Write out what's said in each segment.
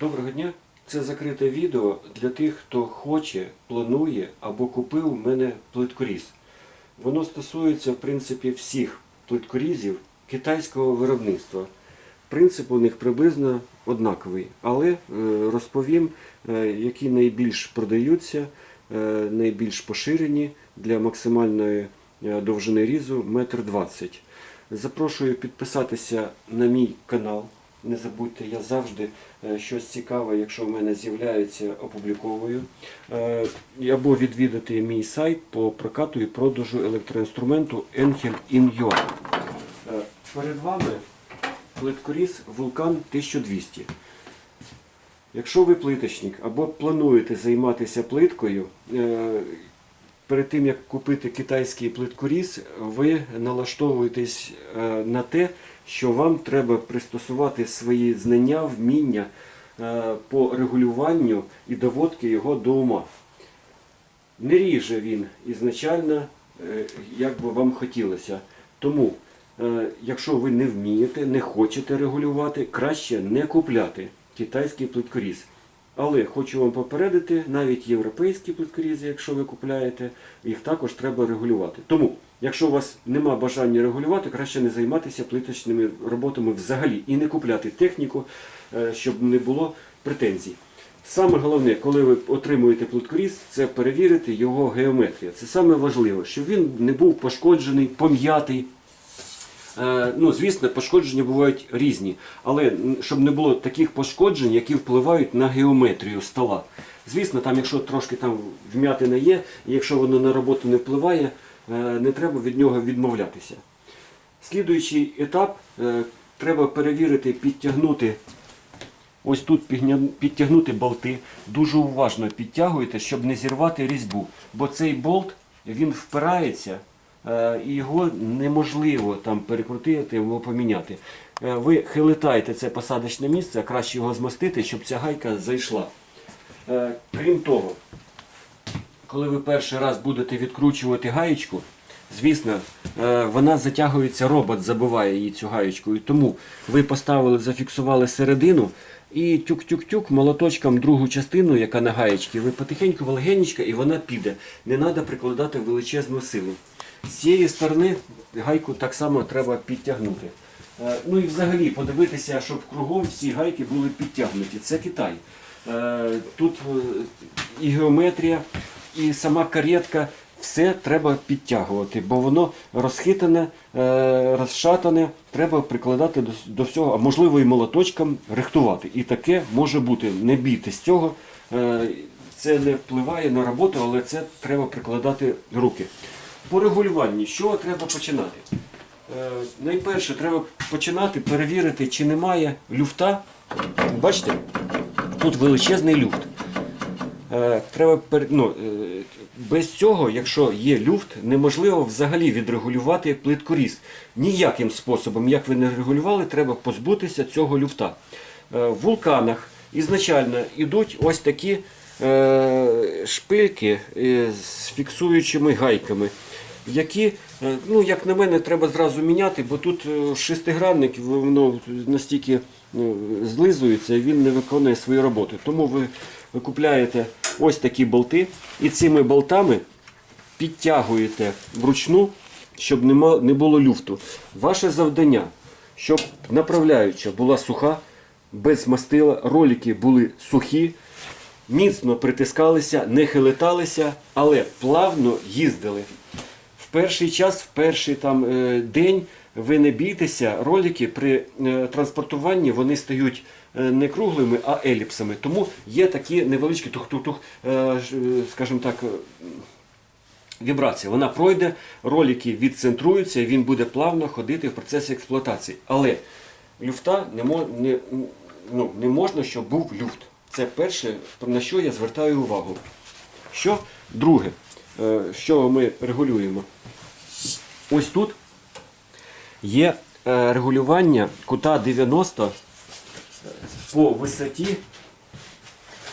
Доброго дня! Це закрите відео для тих, хто хоче, планує або купив у мене плиткоріз. Воно стосується, в принципі, всіх плиткорізів китайського виробництва. Принцип у них приблизно однаковий, але е, розповім, е, які найбільш продаються, е, найбільш поширені для максимальної довжини різу 1,20 м. Запрошую підписатися на мій канал. Не забудьте, я завжди е, щось цікаве, якщо в мене з'являється, опубліковую. Е, Або відвідати мій сайт по прокату і продажу електроінструменту Enkel In.ua. Е, Перед вами плиткоріз Vulcan 1200. Якщо ви плиточник або плануєте займатися плиткою, е, перед тим як купити китайський плиткоріз, ви налаштовуєтесь е, на те, що вам треба пристосувати свої знання, вміння е, по регулюванню і доводки його до ума. Не ріже він ізначально, е, як би вам хотілося. Тому, е, якщо ви не вмієте, не хочете регулювати, краще не купляти китайський плиткоріз. Але хочу вам попередити, навіть європейські плиткорізи, якщо ви купляєте, їх також треба регулювати. Тому, якщо у вас нема бажання регулювати, краще не займатися плиточними роботами взагалі і не купляти техніку, е, щоб не було претензій. Саме головне, коли ви отримуєте плиткоріз, це перевірити його геометрію. Це саме важливо, щоб він не був пошкоджений, пом'ятий. Е, Ну, звісно, пошкодження бувають різні, але щоб не було таких пошкоджень, які впливають на геометрію стола. Звісно, там, якщо трошки там вм'ятина є, якщо воно на роботу не впливає, е, не треба від нього відмовлятися. Слідуючий етап е, треба перевірити, підтягнути. Ось тут підтягнути болти. Дуже уважно підтягуєте, щоб не зірвати різьбу. Бо цей болт він впирається і його неможливо там перекрутити або поміняти. Е, Ви хилитаєте це посадочне місце, краще його змастити, щоб ця гайка зайшла. Е, Крім того, коли ви перший раз будете відкручувати гаєчку, звісно, е, вона затягується, робот забиває її цю гаєчку. І тому ви поставили, зафіксували середину і тюк-тюк-тюк молоточком другу частину, яка на гаєчці, ви потихеньку легенечко і вона піде. Не треба прикладати величезну силу. З цієї сторони гайку так само треба підтягнути. Е, Ну і взагалі подивитися, щоб кругом всі гайки були підтягнуті. Це Китай. Е, Тут е, і геометрія, і сама каретка, все треба підтягувати, бо воно розхитане, розшатане, треба прикладати до, всього, а можливо і молоточком рихтувати. І таке може бути. Не бійтесь цього. Це не впливає на роботу, але це треба прикладати руки. По регулюванні, чого треба починати? Е, Найперше треба починати перевірити, чи немає люфта. Бачите, тут величезний люфт. Е, Треба ну, е, без цього, якщо є люфт, неможливо взагалі відрегулювати плиткоріз. Ніяким способом, як ви не регулювали, треба позбутися цього люфта. В вулканах ізначально йдуть ось такі шпильки з фіксуючими гайками, які, е, ну, як на мене, треба зразу міняти, бо тут е, шестигранник воно настільки ну, злизується, він не виконує свою роботу. Тому ви, купляєте ось такі болти і цими болтами підтягуєте вручну, щоб не було люфту. Ваше завдання, щоб направляюча була суха, без мастила, ролики були сухі, міцно притискалися, не хилиталися, але плавно їздили. Перший час, в перший там, е, день ви не бійтеся, ролики при е, транспортуванні вони стають е, не круглими, а еліпсами. Тому є такі невеличкі тух-тух-тух, скажімо так, вібрація. Вона пройде, ролики відцентруються, і він буде плавно ходити в процесі експлуатації. Але люфта не, не, ну, не можна, щоб був люфт. Це перше, на що я звертаю увагу. Що друге, що ми регулюємо? Ось тут є е, регулювання кута 90 по висоті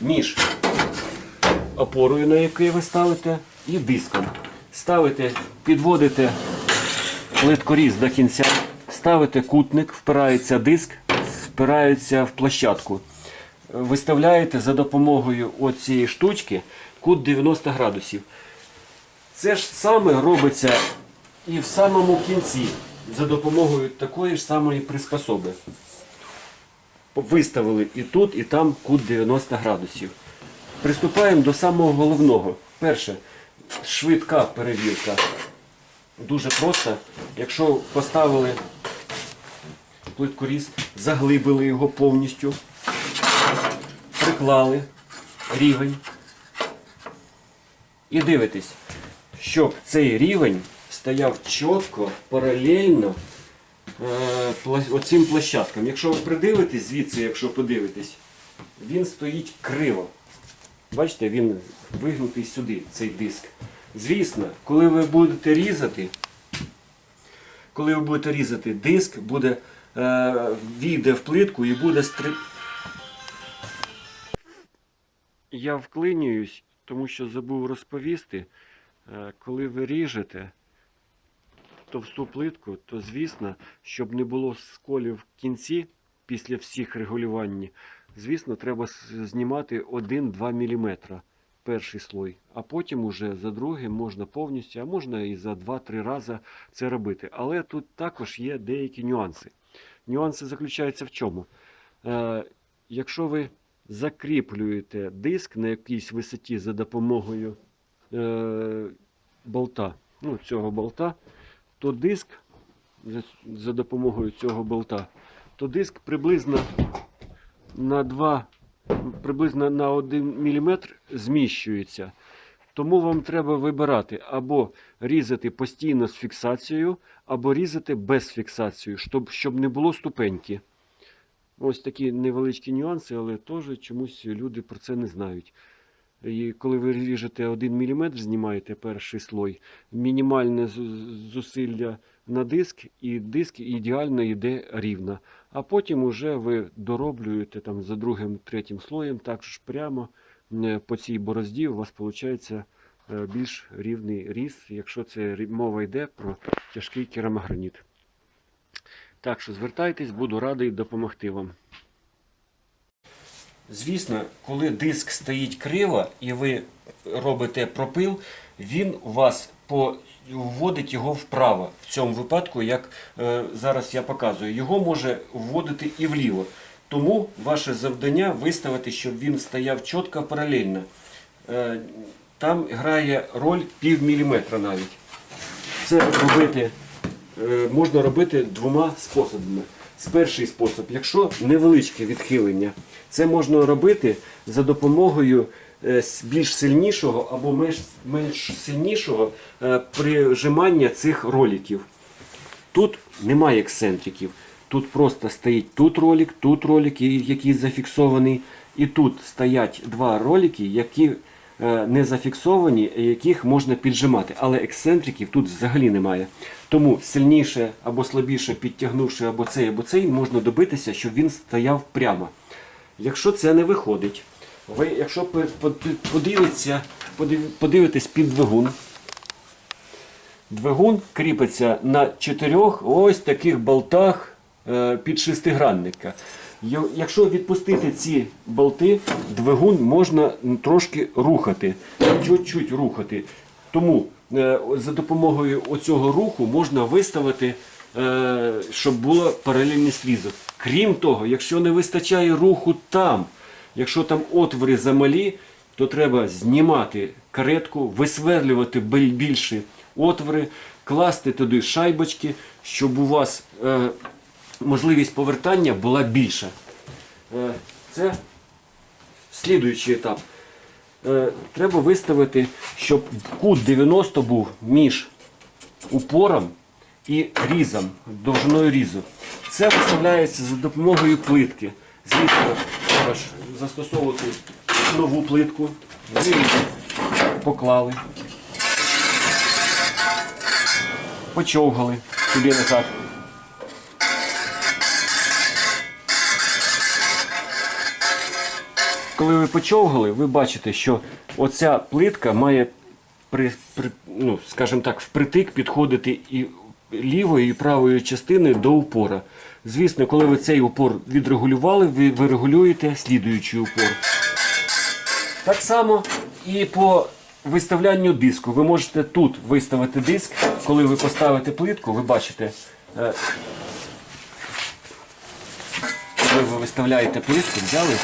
між опорою, на яку ви ставите, і диском. Ставите, підводите плиткоріз до кінця, ставите кутник, впирається диск, впирається в площадку. виставляєте за допомогою оцієї штучки кут 90 градусів. Це ж саме робиться і в самому кінці за допомогою такої ж самої приспособи. Виставили і тут, і там кут 90 градусів. Приступаємо до самого головного. Перше, швидка перевірка. Дуже просто. Якщо поставили плиткоріз, заглибили його повністю, приклали рівень і дивитесь, щоб цей рівень стояв чітко, паралельно е, оцим площадкам. Якщо ви придивитесь звідси, якщо подивитесь, він стоїть криво. Бачите, він вигнутий сюди, цей диск. Звісно, коли ви будете різати, коли ви будете різати, диск буде е, війде в плитку і буде стри... Я вклинююсь, тому що забув розповісти, коли ви ріжете товсту плитку, то звісно, щоб не було сколів в кінці після всіх регулювань, звісно, треба знімати 1-2 мм перший слой, а потім уже за другим можна повністю, а можна і за 2-3 рази це робити. Але тут також є деякі нюанси. Нюанси заключаються в чому? Е, якщо ви закріплюєте диск на якійсь висоті за допомогою е, болта, ну, цього болта, то диск за, за допомогою цього болта, то диск приблизно на 2, приблизно на 1 мм зміщується. Тому вам треба вибирати або різати постійно з фіксацією, або різати без фіксації, щоб, щоб не було ступеньки. Ось такі невеличкі нюанси, але теж чомусь люди про це не знають. І коли ви ріжете 1 мм, знімаєте перший слой, мінімальне зусилля на диск, і диск ідеально йде рівно. А потім уже ви дороблюєте там за другим, третім слоєм, також прямо е, по цій борозді у вас виходить більш рівний різ, якщо це мова йде про тяжкий керамограніт. Так що звертайтесь, буду радий допомогти вам. Звісно, коли диск стоїть криво і ви робите пропил, він у вас по... вводить його вправо. В цьому випадку, як е, зараз я показую, його може вводити і вліво. Тому ваше завдання виставити, щоб він стояв чітко паралельно. Е, там грає роль пів міліметра навіть. Це робити е, можна робити двома способами. Перший спосіб, якщо невеличке відхилення, це можна робити за допомогою е, більш сильнішого або менш, менш сильнішого е, прижимання цих роликів. Тут немає ексцентриків. Тут просто стоїть тут ролик, тут ролик, який зафіксований, і тут стоять два ролики, які не зафіксовані, яких можна піджимати. Але ексцентриків тут взагалі немає. Тому сильніше або слабіше підтягнувши або цей, або цей, можна добитися, щоб він стояв прямо. Якщо це не виходить, ви, якщо подивитися, подив- подивитесь під двигун, Двигун кріпиться на чотирьох ось таких болтах е, під шестигранника. Якщо відпустити ці болти, двигун можна трошки рухати, чуть-чуть рухати. Тому е, за допомогою оцього руху можна виставити, е, щоб було паралельність різу. Крім того, якщо не вистачає руху там, якщо там отвори замалі, то треба знімати каретку, висверлювати більші отвори, класти туди шайбочки, щоб у вас е, можливість повертання була більша. Е, це слідуючий етап. Е, треба виставити, щоб кут 90 був між упором і різом, довжиною різу. Це виставляється за допомогою плитки. Звісно, треба застосовувати нову плитку. Ви її поклали, почовгали туди назад. Коли ви почовгали, ви бачите, що оця плитка має при, при, ну, скажімо так, впритик підходити і лівої і правої частини до упора. Звісно, коли ви цей упор відрегулювали, ви, ви регулюєте слідуючий упор. Так само і по виставлянню диску. Ви можете тут виставити диск, коли ви поставите плитку, ви бачите, е, коли ви виставляєте плитку, взяли,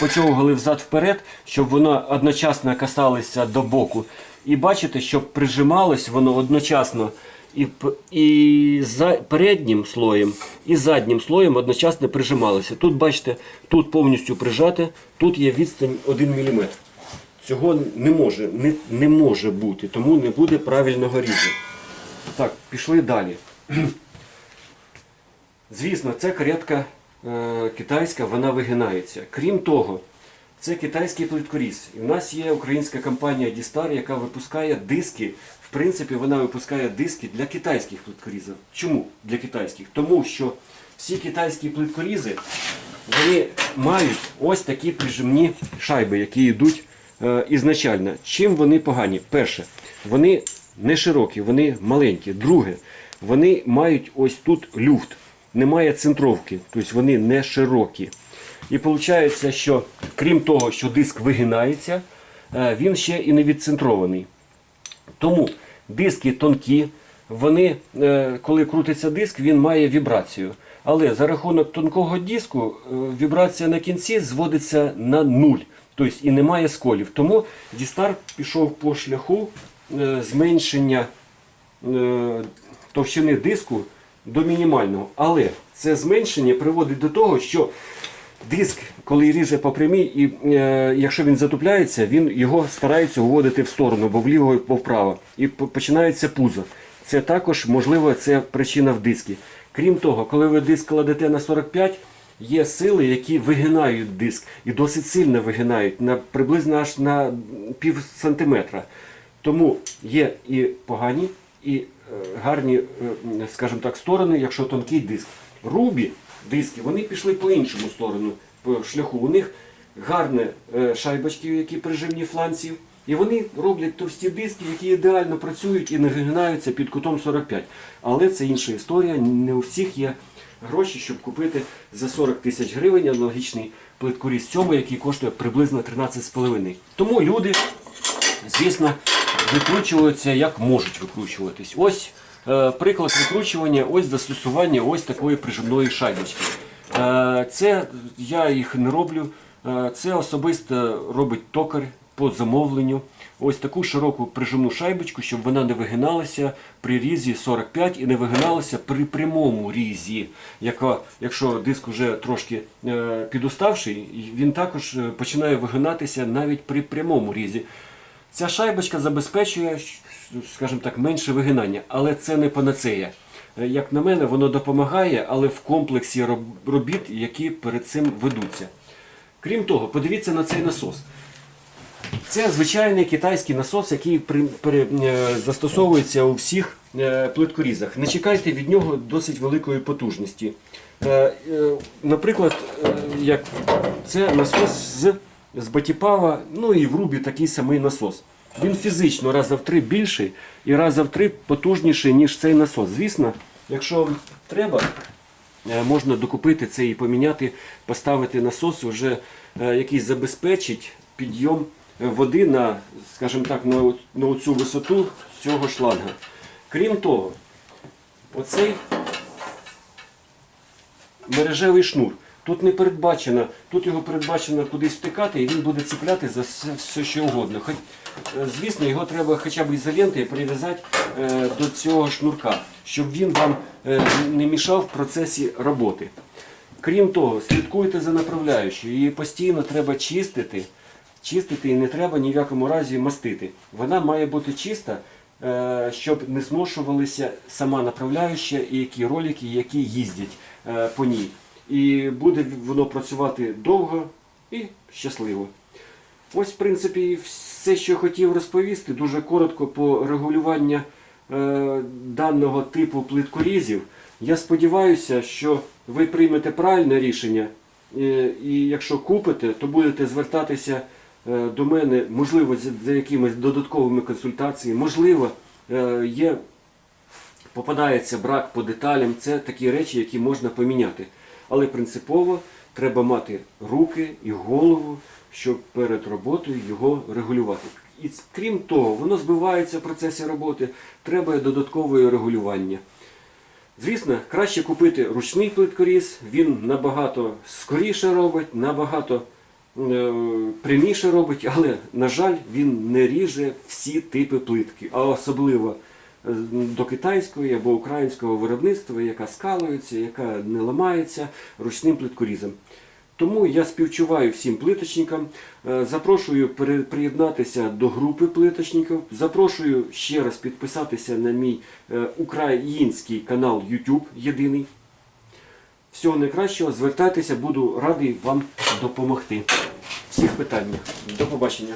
почовгали взад вперед, щоб воно одночасно касалося до боку. І бачите, щоб прижималось воно одночасно і, і за переднім слоєм, і заднім слоєм одночасно прижималося. Тут бачите, тут повністю прижате, тут є відстань 1 мм. Цього не може, не, не може бути, тому не буде правильного різу. Так, пішли далі. Звісно, ця каретка китайська, вона вигинається. Крім того, це китайський плиткоріз. І в нас є українська компанія Дістар, яка випускає диски. В принципі, вона випускає диски для китайських плиткорізів. Чому для китайських? Тому що всі китайські плиткорізи вони мають ось такі прижимні шайби, які йдуть е, ізначально. Чим вони погані? Перше, вони не широкі, вони маленькі. Друге, вони мають ось тут люфт, немає центровки, тобто вони не широкі. І виходить, що крім того, що диск вигинається, е, він ще і не відцентрований. Тому диски тонкі, вони, е, коли крутиться диск, він має вібрацію. Але за рахунок тонкого диску е, вібрація на кінці зводиться на нуль. Тобто і немає сколів. Тому Дістар пішов по шляху зменшення товщини диску до мінімального. Але це зменшення приводить до того, що диск, коли ріже по прямій, і е, якщо він затупляється, він його старається уводити в сторону, бо вліво, або вправо. І починається пузо. Це також, можливо, це причина в дискі. Крім того, коли ви диск кладете на 45, є сили, які вигинають диск і досить сильно вигинають, на, приблизно аж на пів сантиметра. Тому є і погані, і гарні, е, скажімо так, сторони, якщо тонкий диск. Рубі диски, вони пішли по іншому сторону по шляху. У них гарні е, шайбочки, які прижимні фланців. І вони роблять товсті диски, які ідеально працюють і не вигинаються під кутом 45. Але це інша історія. Не у всіх є гроші, щоб купити за 40 тисяч гривень аналогічний плиткоріз цьому, який коштує приблизно 13,5. Тому люди звісно, викручуються як можуть викручуватись. Ось е, приклад викручування, ось застосування ось такої прижимної шайбочки. Е, це я їх не роблю. Е, це особисто робить токар по замовленню. Ось таку широку прижимну шайбочку, щоб вона не вигиналася при різі 45 і не вигиналася при прямому різі. Яка, якщо диск вже трошки е, підуставший, він також е, починає вигинатися навіть при прямому різі. Ця шайбочка забезпечує, скажімо так, менше вигинання, але це не панацея. Е, Як на мене, воно допомагає, але в комплексі робіт, які перед цим ведуться. Крім того, подивіться на цей насос. Це звичайний китайський насос, який при, при- е, застосовується у всіх е, плиткорізах. Не чекайте від нього досить великої потужності. Е, наприклад, як це насос з, з Батіпава, ну і в Рубі такий самий насос. Він фізично раза в три більший і раза в три потужніший, ніж цей насос. Звісно, якщо треба, Е, можна докупити це і поміняти, поставити насос, вже, е, який забезпечить підйом води на, скажімо так, на цю висоту цього шланга. Крім того, оцей мережевий шнур. Тут не передбачено, тут його передбачено кудись втикати, і він буде цепляти за все, все що угодно. Хоч, е, звісно, його треба хоча б ізолентою прив'язати е, до цього шнурка, щоб він вам е, не мішав в процесі роботи. Крім того, слідкуйте за направляючою, її постійно треба чистити, чистити і не треба ні в якому разі мастити. Вона має бути чиста, е, щоб не зношувалися сама направляюча і які ролики, які їздять е, по ній. І буде воно працювати довго і щасливо. Ось, в принципі, все, що я хотів розповісти, дуже коротко по регулюванню е, даного типу плиткорізів. Я сподіваюся, що ви приймете правильне рішення, е, і якщо купите, то будете звертатися е, до мене, можливо, за, за якимись додатковими консультаціями, можливо, е, є попадається брак по деталям, це такі речі, які можна поміняти. Але принципово треба мати руки і голову, щоб перед роботою його регулювати. І крім того, воно збивається в процесі роботи, треба додаткове регулювання. Звісно, краще купити ручний плиткоріз, він набагато скоріше робить, набагато е, пряміше робить, але, на жаль, він не ріже всі типи плитки, а особливо до китайської або українського виробництва, яка скалується, яка не ламається ручним плиткорізом. Тому я співчуваю всім плиточникам, е, запрошую приєднатися до групи плиточників, запрошую ще раз підписатися на мій е, український канал YouTube єдиний. Всього найкращого, звертайтеся, буду радий вам допомогти. Всіх питаннях. До побачення.